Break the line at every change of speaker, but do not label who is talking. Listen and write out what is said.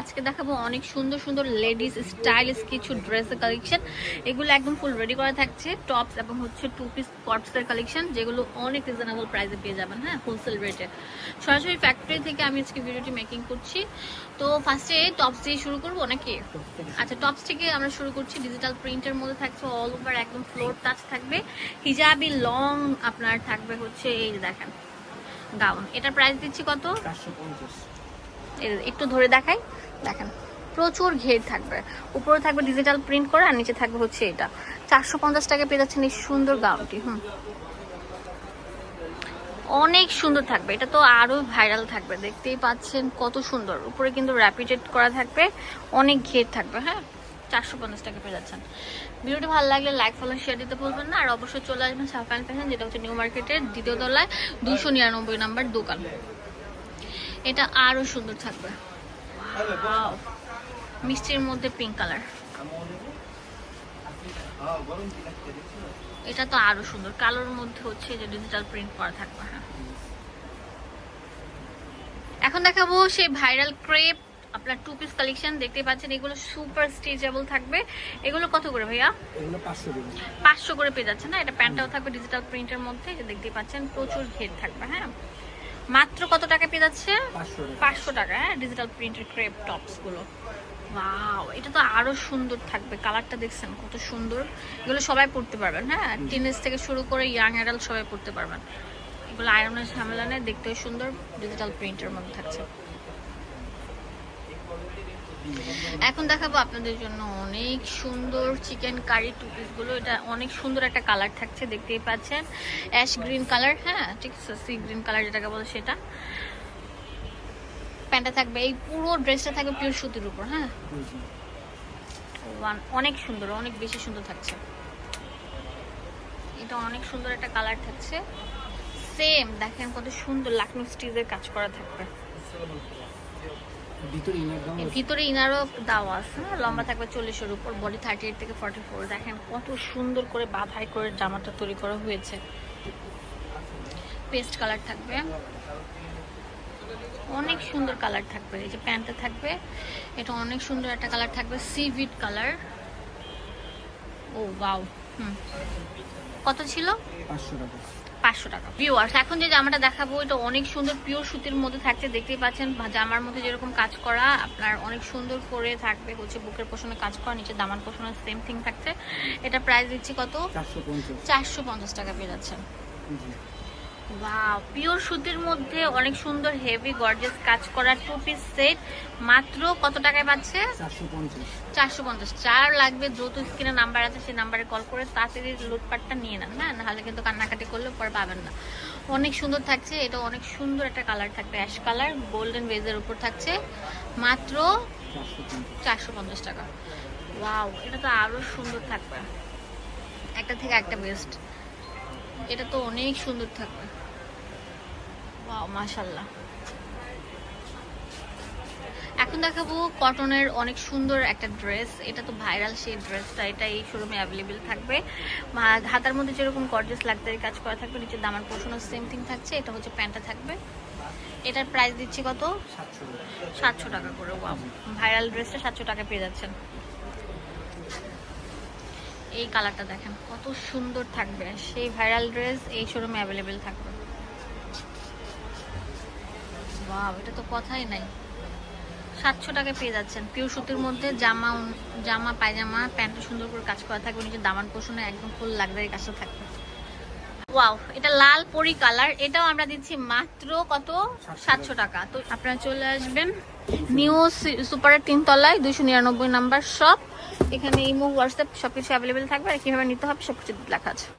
আজকে দেখাবো অনেক সুন্দর সুন্দর লেডিস স্টাইলিশ কিছু ড্রেসের কালেকশন এগুলো একদম ফুল রেডি করা থাকছে টপস এবং হচ্ছে টু পিস কটসের কালেকশন যেগুলো অনেক রিজনেবল প্রাইসে পেয়ে যাবেন হ্যাঁ হোলসেল রেটে সরাসরি ফ্যাক্টরি থেকে আমি আজকে ভিডিওটি মেকিং করছি। তো ফার্স্টে টপস দিয়ে শুরু করব নাকি? আচ্ছা টপস থেকে আমরা শুরু করছি। ডিজিটাল প্রিন্টের মধ্যে থাকছে অল ওভার একদম ফ্লোর টাচ থাকবে। হিজাবি লং আপনার থাকবে হচ্ছে এই দেখেন গাউন এটার প্রাইস দিচ্ছি কত?
চারশো পঞ্চাশ।
একটু ধরে দেখাই। দেখেন, প্রচুর ঘের থাকবে। উপরে থাকবে ডিজিটাল প্রিন্ট করা, আর নিচে থাকবে হচ্ছে এটা। চারশো পঞ্চাশ টাকা পেয়ে যাচ্ছেন এই সুন্দর গাউনটি, হুম। অনেক সুন্দর থাকবে। এটা তো আরও ভাইরাল থাকবে। দেখতেই পাচ্ছেন কত সুন্দর। উপরে কিন্তু র্যাপিডেট করা থাকবে। অনেক ঘের থাকবে হ্যাঁ? চারশো পঞ্চাশ টাকা পেয়ে যাচ্ছেন। ভিডিওটি ভালো লাগলে লাইক ফলো শেয়ার দিতে ভুলবেন না। আর অবশ্যই চলে আসবেন সাফান ফ্যাশন, যেটা হচ্ছে নিউ মার্কেটের দ্বিতীয় তলায় দুশো নিরানব্বই নাম্বার দোকান। এটা আরও সুন্দর থাকবে. মিষ্টির মধ্যে পিঙ্ক কালার এটা তো আরও সুন্দর। কালোর মধ্যে হচ্ছে যে ডিজিটাল প্রিন্ট করা থাকবে হ্যাঁ। এখন দেখাবো সেই ভাইরাল ক্রেপ আপনার টু পিস কালেকশন দেখতে পাচ্ছেন। এগুলো সুপার স্ট্রেচেবল থাকবে। এগুলো কত করে ভাইয়া?
এগুলো পাঁচশো দেবেন
পাঁচশো করে পেয়ে যাচ্ছে না? এটা প্যান্টটাও থাকবে ডিজিটাল প্রিন্টের মধ্যে। এটা দেখতে পাচ্ছেন প্রচুর ঘের থাকবে হ্যাঁ। মাত্র কত টাকা পেয়ে যাচ্ছে?
পাঁচশো টাকা।
হ্যাঁ? ডিজিটাল প্রিন্টের ক্রেপ টপসগুলো। ওয়াও এটা তো আরও সুন্দর থাকবে। কালারটা দেখছেন কত সুন্দর। এগুলো সবাই পড়তে পারবেন হ্যাঁ? টিনেজ থেকে শুরু করে ইয়াং অ্যাডাল্ট সবাই পড়তে পারবেন। এগুলো আয়রনের ঝামেলা নেই দেখতেও সুন্দর। ডিজিটাল প্রিন্টের মধ্যে থাকছে। এখন দেখাবো আপনাদের জন্য অনেক সুন্দর চিকেন কারি টু গুলো। এটা অনেক সুন্দর একটা কালার থাকছে, দেখতেই পাচ্ছেন। অ্যাশ গ্রিন কালার হ্যাঁ ঠিক আছে সি গ্রিন কালার যেটাকে বলে সেটা। প্যান্টটা থাকবে, এই পুরো ড্রেসটা থাকবে পিওর সুতির উপর হ্যাঁ। অনেক সুন্দর, অনেক বেশি সুন্দর থাকছে। এটা অনেক সুন্দর একটা কালার থাকছে। সেম দেখেন কত সুন্দর লাকনো স্টিজের কাজ করা থাকবে।
ভিতরে
ইনারও দেওয়া আছে? হ্যাঁ? লম্বা থাকবে চল্লিশের উপর বডি থার্টি এইট থেকে ফর্টি ফোর দেখেন কত সুন্দর করে বাধাই করে জামাটা তৈরি করা হয়েছে। পেস্ট কালার থাকবে। অনেক সুন্দর কালার থাকবে। এই যে প্যান্টটা থাকবে এটা অনেক সুন্দর একটা কালার থাকবে সিভিট কালার ও বাউ কত ছিল?
পাঁচশো টাকা।
পাঁচশো টাকা। ভিউয়ার্স এখন যে জামাটা দেখাবো এটা অনেক সুন্দর পিওর সুতির মধ্যে থাকছে দেখতেই পাচ্ছেন। জামার মধ্যে যেরকম কাজ করা আপনার অনেক সুন্দর করে থাকবে হচ্ছে বুকের পোষণে কাজ করা নিচে দামান পোষণে সেম থিং থাকছে। এটা প্রাইস দিচ্ছি কত?
চারশো পঞ্চাশ।
টাকা
জি।
ওয়াও পিওর সুতির মধ্যে অনেক সুন্দর হেভি কাজ করা টু পিস সেট মাত্র কত টাকায় পাচ্ছে?
চারশো পঞ্চাশ।
চার লাগবে দ্রুত স্ক্রিনে নাম্বার আছে সেই নাম্বারে কল করে তাড়াতাড়ি লুটপাটটা নিয়ে নেন হ্যাঁ? নাহলে কিন্তু কান্নাকাটি করলে পরে পাবেন না। অনেক সুন্দর থাকছে এটা অনেক সুন্দর একটা কালার থাকবে অ্যাশ কালার গোল্ডেন বেজের উপর থাকছে মাত্র
চারশো পঞ্চাশ।
টাকা। ওয়াও এটা তো আরও সুন্দর থাকবে। একটা থেকে একটা বেস্ট এটা তো অনেক সুন্দর থাকবে। মাশাল্লাহ এখন দেখাবো কটনের অনেক সুন্দর একটা ড্রেস। এটা তো ভাইরাল সেই ড্রেসটা, এটা এই শোরুমে অ্যাভেলেবেল থাকবে। হাতার মধ্যে যেরকম গর্জেস লাগজারি কাজ করা থাকবে নিচে দামার পোষণও সেম থিং থাকছে, এটা হচ্ছে প্যান্টটা থাকবে। এটার প্রাইস দিচ্ছি কত?
সাতশো টাকা
করে ভাইরাল ড্রেসটা সাতশো টাকা পেয়ে যাচ্ছেন। এই কালারটা দেখেন কত সুন্দর থাকবে। সেই ভাইরাল ড্রেস এই শোরুমে অ্যাভেলেবেল থাকবে। ওয়াও এটা তো কথাই নাই। সাতশো টাকা পেয়ে যাচ্ছেন। পিওর সুতির মধ্যে জামা জামা পায়জামা প্যান্টটা সুন্দর করে কাজ করা থাকবে। নিচে দামান পোষণে একদম ফুল লাগজারি কাজটা থাকবে। ওয়াও এটা লাল পরি কালার এটাও আমরা দিচ্ছি মাত্র কত? সাতশো টাকা। তো আপনারা চলে আসবেন। নিউ সুপারের তিন তলায় দুইশো নিরানব্বই নাম্বার শপ। এখানে ইমো, হোয়াটসঅ্যাপ, সবকিছু অ্যাভেলেবেল থাকবে। আর কীভাবে নিতে হবে, সবকিছু লেখা আছে।